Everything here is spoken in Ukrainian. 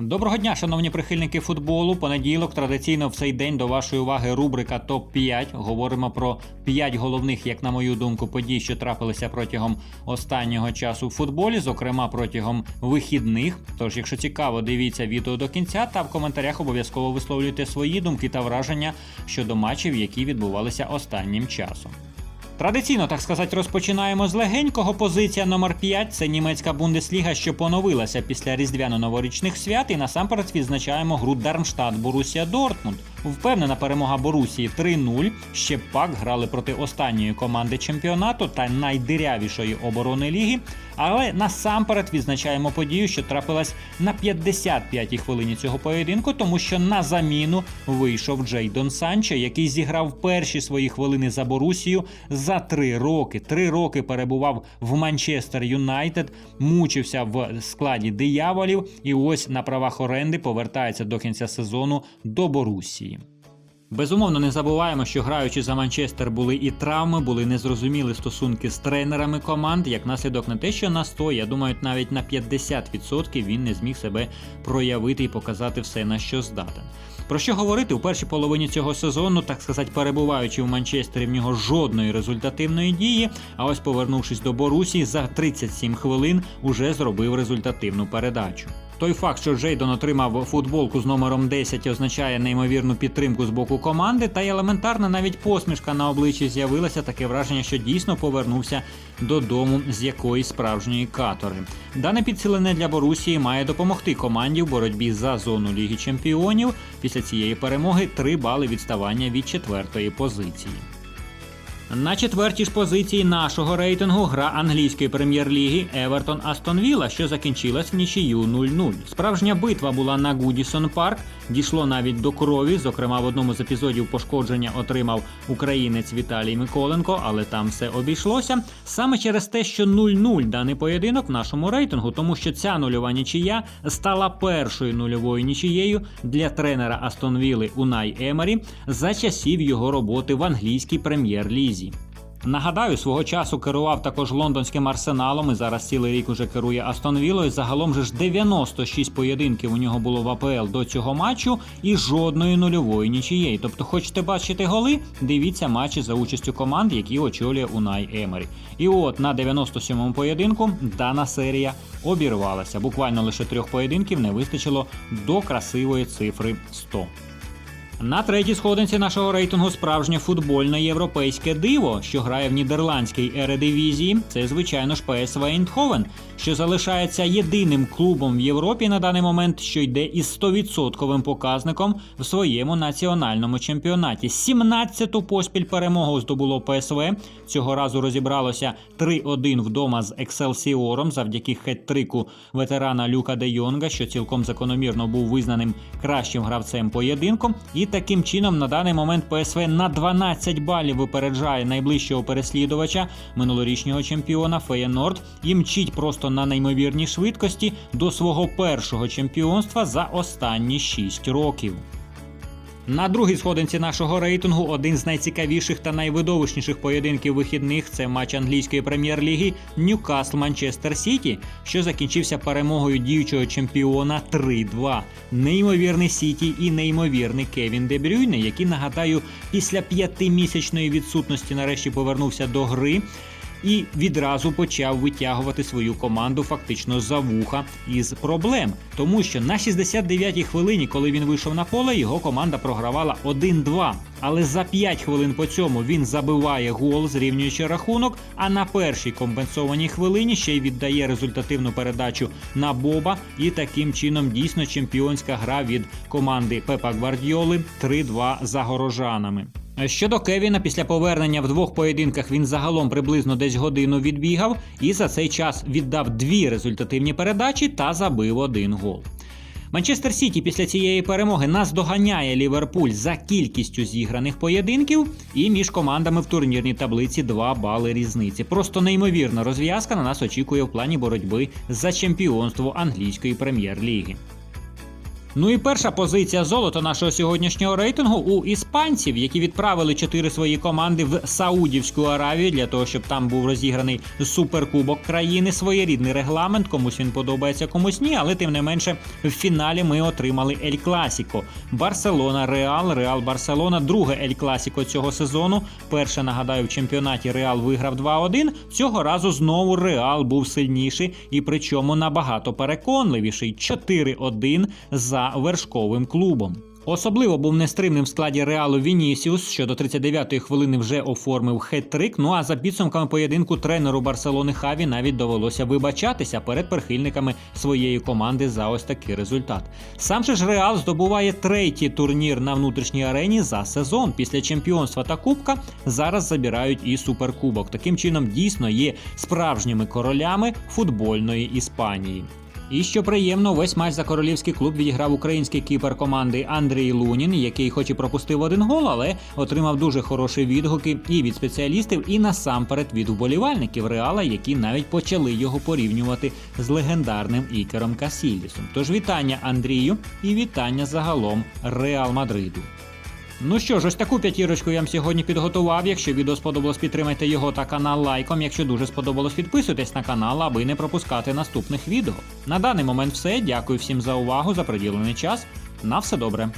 Доброго дня, шановні прихильники футболу. Понеділок традиційно в цей день до вашої уваги рубрика Топ 5 Говоримо про 5 головних, як на мою думку, подій, що трапилися протягом останнього часу в футболі, зокрема протягом вихідних. Тож, якщо цікаво, дивіться відео до кінця та в коментарях обов'язково висловлюйте свої думки та враження щодо матчів, які відбувалися останнім часом. Традиційно, так сказати, розпочинаємо з легенького. Позиція номер 5 це німецька бундесліга, що поновилася після різдвяно-новорічних свят. І насамперед відзначаємо гру Дармштадт Борусія Дортмунд. Впевнена перемога Борусії 3-0. Ще пак грали проти останньої команди чемпіонату та найдирявішої оборони ліги. Але насамперед відзначаємо подію, що трапилась на 55-й хвилині цього поєдинку, тому що на заміну вийшов Джейдон Санчо, який зіграв перші свої хвилини за Борусію за три роки. Три роки перебував в Манчестер Юнайтед, мучився в складі дияволів, і ось на правах оренди повертається до кінця сезону до Борусії. Безумовно, не забуваємо, що граючи за Манчестер були і травми, були незрозумілі стосунки з тренерами команд, як наслідок не те, що на 100, я думаю, навіть на 50% він не зміг себе проявити і показати все, на що здатен. Про що говорити у першій половині цього сезону, так сказати, перебуваючи в Манчестері, в нього жодної результативної дії. А ось повернувшись до Борусі, за 37 хвилин уже зробив результативну передачу. Той факт, що Джейдон отримав футболку з номером 10, означає неймовірну підтримку з боку команди, та й елементарна навіть посмішка на обличчі з'явилася таке враження, що дійсно повернувся додому з якоїсь справжньої катори. Дане підсилене для Борусії має допомогти команді в боротьбі за зону Ліги Чемпіонів. Після цієї перемоги 3 бали відставання від четвертої позиції. На четвертій ж позиції нашого рейтингу гра англійської прем'єр-ліги Евертон Астон Вілла, що закінчилась в нічию 0-0. Справжня битва була на Гудісон Парк, дійшло навіть до крові. Зокрема, в одному з епізодів пошкодження отримав українець Віталій Миколенко, але там все обійшлося. Саме через те, що 0-0 даний поєдинок в нашому рейтингу, тому що ця нульова нічия стала першою нульовою нічією для тренера Астон Вілли Унай Емері за часів його роботи в англійській прем'єр-лізі. Нагадаю, свого часу керував також лондонським арсеналом і зараз цілий рік уже керує Астон Віллою. Загалом же ж 96 поєдинків у нього було в АПЛ до цього матчу і жодної нульової нічієї. Тобто, хочете бачити голи? Дивіться матчі за участю команд, які очолює Унай Емері. І от на 97-му поєдинку дана серія обірвалася. Буквально лише трьох поєдинків не вистачило до красивої цифри 100. На третій сходинці нашого рейтингу справжнє футбольне європейське диво, що грає в нідерландській ередивізії. Це, звичайно ж, ПСВ Eindhoven, що залишається єдиним клубом в Європі на даний момент, що йде із 100% показником в своєму національному чемпіонаті. 17-ту поспіль перемогу здобуло ПСВ. Цього разу розібралося 3-1 вдома з Екселсіором завдяки хет-трику ветерана Люка Де Йонга, що цілком закономірно був визнаним кращим гравцем поєдинку. І таким чином на даний момент ПСВ на 12 балів випереджає найближчого переслідувача минулорічнього чемпіона Феєнорд і мчить просто на неймовірній швидкості до свого першого чемпіонства за останні 6 років. На другій сходинці нашого рейтингу один з найцікавіших та найвидовищніших поєдинків вихідних це матч англійської прем'єр-ліги Ньюкасл Манчестер Сіті, що закінчився перемогою діючого чемпіона 3-2. Неймовірний Сіті і неймовірний Кевін Де Брюйне, який нагадаю, після п'ятимісячної відсутності нарешті повернувся до гри і відразу почав витягувати свою команду фактично за вуха із проблем. Тому що на 69-й хвилині, коли він вийшов на поле, його команда програвала 1-2. Але за 5 хвилин по цьому він забиває гол, зрівнюючи рахунок. А на першій компенсованій хвилині ще й віддає результативну передачу на Боба. І таким чином дійсно чемпіонська гра від команди Пепа Гвардіоли 3-2 за горожанами. Щодо Кевіна, після повернення в двох поєдинках він загалом приблизно десь годину відбігав і за цей час віддав дві результативні передачі та забив один гол. Манчестер Сіті після цієї перемоги наздоганяє Ліверпуль за кількістю зіграних поєдинків, і між командами в турнірній таблиці 2 бали різниці. Просто неймовірна розв'язка на нас очікує в плані боротьби за чемпіонство англійської прем'єр-ліги. Ну і перша позиція золота нашого сьогоднішнього рейтингу у іспанців, які відправили чотири свої команди в Саудівську Аравію для того, щоб там був розіграний суперкубок країни. Своєрідний регламент, комусь він подобається, комусь ні, але тим не менше в фіналі ми отримали Ель Класіко. Барселона, Реал, Реал Барселона, друге Ель Класіко цього сезону. Перше нагадаю, в чемпіонаті Реал виграв 2-1. Цього разу знову Реал був сильніший і причому набагато переконливіший 4-1 за вершковим клубом. Особливо був нестримним в складі Реалу Вінісіус, що до 39-ї хвилини вже оформив хет-трик. Ну а за підсумками поєдинку тренеру Барселони Хаві навіть довелося вибачатися перед прихильниками своєї команди за ось такий результат. Сам же ж Реал здобуває третій турнір на внутрішній арені за сезон. Після чемпіонства та кубка зараз забирають і суперкубок. Таким чином дійсно є справжніми королями футбольної Іспанії. І що приємно, весь матч за королівський клуб відіграв український кіпер команди Андрій Лунін, який хоч і пропустив один гол, але отримав дуже хороші відгуки і від спеціалістів, і насамперед від вболівальників Реала, які навіть почали його порівнювати з легендарним Ікером Касілісом. Тож вітання Андрію і вітання загалом Реал Мадриду. Ну що ж, ось таку п'ятірочку я вам сьогодні підготував. Якщо відео сподобалось, підтримайте його та канал лайком. Якщо дуже сподобалось, підписуйтесь на канал, аби не пропускати наступних відео. На даний момент все. Дякую всім за увагу, за приділений час. На все добре.